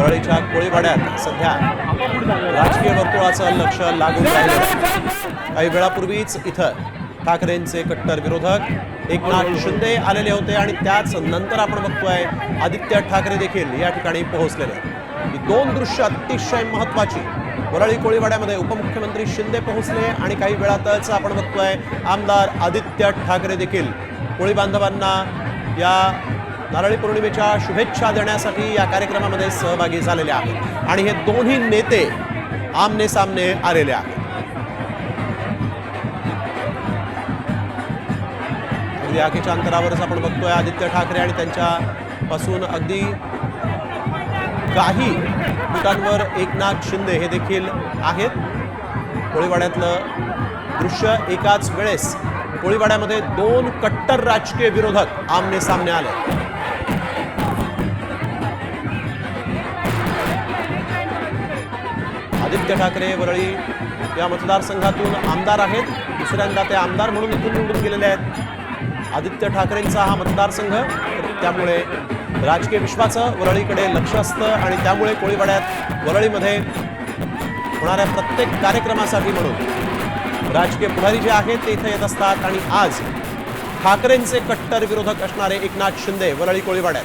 परळीच्या कोळीवाड्यात सध्या राजकीय वर्तुळाचं लक्ष लागून राहिलं. काही वेळापूर्वीच इथं ठाकरेंचे कट्टर विरोधक एकनाथ शिंदे आलेले होते आणि त्याच नंतर आपण बघतोय आदित्य ठाकरे देखील या ठिकाणी पोहोचलेले. ही दोन दृश्य अतिशय महत्वाची वरळी कोळीवाड्यामध्ये उपमुख्यमंत्री शिंदे पोहोचले आणि काही वेळातच आपण बघतोय आमदार आदित्य ठाकरे देखील कोळी बांधवांना या नारळी पौर्णिमेच्या शुभेच्छा देण्यासाठी या कार्यक्रमामध्ये सहभागी झालेले आहेत. आणि हे दोन्ही नेते आमने सामने आलेले आहेत. अगदी आखेच्या अंतरावरच आपण बघतोय आदित्य ठाकरे आणि त्यांच्यापासून अगदी काही फुटांवर एकनाथ शिंदे हे देखील आहेत. कोळीवाड्यातलं दृश्य एकाच वेळेस कोळीवाड्यामध्ये दोन कट्टर राजकीय विरोधक आमने सामने आले. आदित्य ठाकरे वरळी या मतदारसंघातून आमदार आहेत. दुसऱ्यांदा ते आमदार म्हणून इथून निवडून गेलेले आहेत. आदित्य ठाकरेंचा हा मतदारसंघ त्यामुळे राजकीय विश्वाचं वरळीकडे लक्ष असतं आणि त्यामुळे कोळीवाड्यात वरळीमध्ये होणाऱ्या प्रत्येक कार्यक्रमासाठी म्हणून राजकीय पुढारी जे आहेत ते इथे येत असतात. आणि आज ठाकरेंचे कट्टर विरोधक असणारे एकनाथ शिंदे वरळी कोळीवाड्यात.